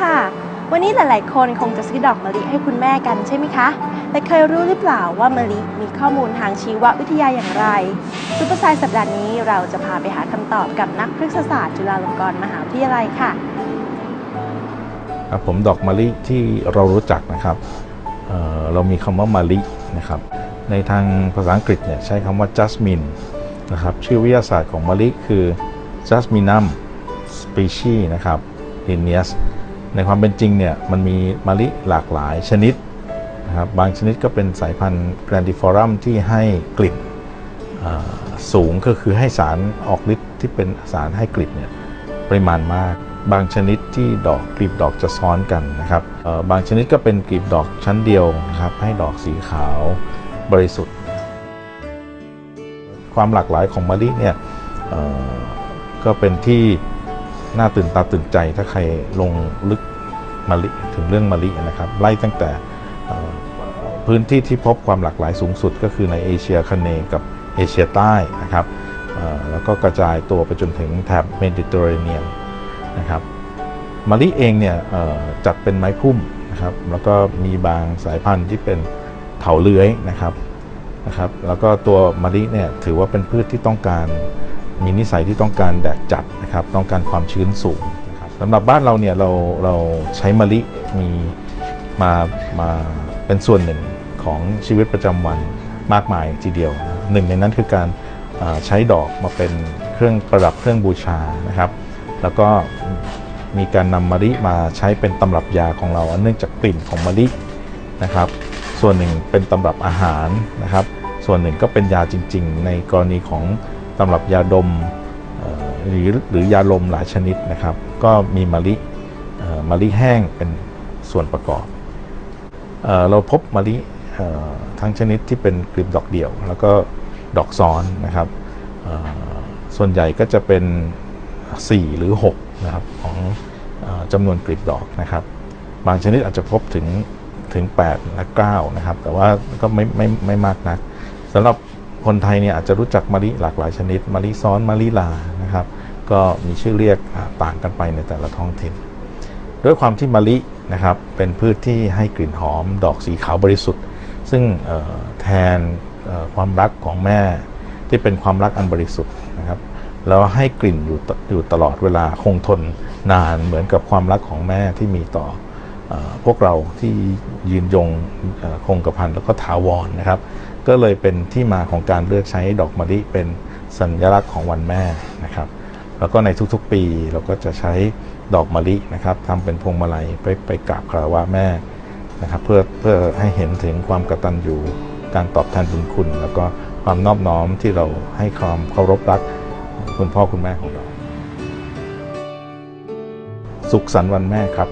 คนคงจะซื้อดอกมะลิให้คุณแม่กันใช่ไหมคะ แต่เคยรู้หรือเปล่าว่ามะลิมีข้อมูลทางชีววิทยาอย่างไรซุปเปอร์ไซส์สัปดาห์นี้เราจะพาไปหาคำตอบกับนักพฤกษศาสตร์จุฬาลงกรณ์มหาวิทยาลัยค่ะครับผมดอกมะลิที่เรารู้จักนะครับเเรามีคำว่ามะลินะครับ ในทางภาษาอังกฤษเนี่ยใช้คำว่า jasmine นะครับ ชื่อวิทยาศาสตร์ของมะลิคือ jasminum species นะครับ lineus ในความเป็นจริงเนี่ยมันมีมะลิหลากหลายชนิดนะครับบางชนิดก็เป็นสายพันธุ์ grandiforum ที่ให้กลิ่นสูงก็คือให้สารออกฤทธิ์ที่เป็นสารให้กลิ่นเนี่ยปริมาณมาก บางชนิดที่ดอกกลีบดอกจะซ้อนกันนะครับบางชนิดก็เป็นกลีบดอกชั้นเดียวนะครับให้ดอกสีขาวบริสุทธิ์ ความหลากหลายของมะลิเนี่ยก็เป็นที่ น่าตื่นตาตื่นใจถ้าใครลงลึกมะลิถึงเรื่องมะลินะครับ ไล่ตั้งแต่พื้นที่ที่พบความหลากหลายสูงสุด ก็คือในเอเชียคเนกับเอเชียใต้นะครับแล้วก็กระจายตัวไปจนถึงแถบเมดิเตอร์เรเนียนนะครับมะลิเองเนี่ยจัดเป็นไม้พุ่มนะครับแล้วก็มีบางสายพันธุ์ที่เป็นเถาเลื้อยนะครับนะครับ แล้วก็ตัวมะลิเนี่ยถือว่าเป็นพืชที่ต้องการ มีนิสัยที่ต้องการแดดจัดนะครับต้องการความชื้นสูงนะครับสำหรับบ้านเราเนี่ยเราเราใช้มะลิมีมามาเป็นส่วนหนึ่งของชีวิตประจำวันมากมายทีเดียว หนึ่งในนั้นคือการใช้ดอกมาเป็นเครื่องประดับเครื่องบูชานะครับ แล้วก็มีการนำมะลิมาใช้เป็นตำรับยาของเราเนื่องจากกลิ่นของมะลินะครับ ส่วนหนึ่งเป็นตำรับอาหารนะครับ ส่วนหนึ่งก็เป็นยาจริง ๆ ในกรณีของ ตำรับยาดมหรือหรือยาลมหลายชนิดนะครับ ก็มีมะลิมะลิแห้งเป็นส่วนประกอบเอเราพบมะลิทั้งชนิดที่เป็นกลีบดอกเดี่ยว แล้วก็ดอกซ้อนนะครับ ส่วนใหญ่ก็จะเป็น 4 หรือ6นะครับของอจำนวนกลีบดอกนะครับ บางชนิดอาจจะพบถึงถึง 8 และ 9 นะครับ แต่ว่าก็ไม่ไม่ไม่มากนักสำหรับ คนไทยเนี่ยอาจจะรู้จักมะลิหลากหลายชนิดมะลิซ้อนมะลิลานะครับ ก็มีชื่อเรียกต่างกันไปในแต่ละท้องถิ่น ด้วยความที่มะลินะครับเป็นพืชที่ให้กลิ่นหอม ดอกสีขาวบริสุทธิ์ ซึ่งแทนความรักของแม่ที่เป็นความรักอันบริสุทธิ์นะครับแล้วให้กลิ่นอยู่ตอยู่ตลอดเวลาคงทนนานเหมือนกับความรักของแม่ที่มีต่ออพวกเราที่ยืนยงคงกระพันแล้วก็ถาวรนะครับ ก็เลยเป็นที่มาของการเลือกใช้ดอกมะลิเป็นสัญลักษณ์ของวันแม่นะครับ แล้วก็ในทุกๆปีเราก็จะใช้ดอกมะลินะครับทำเป็นพวงมาลัยไปไปกราบคารวะแม่นะครับเพื่อเพื่อให้เห็นถึงความกตัญญูการตอบแทนบุญคุณ แล้วก็ความนอบน้อมที่เราให้ความเคารพรักคุณพ่อคุณแม่ของเรา สุขสันต์วันแม่ครับ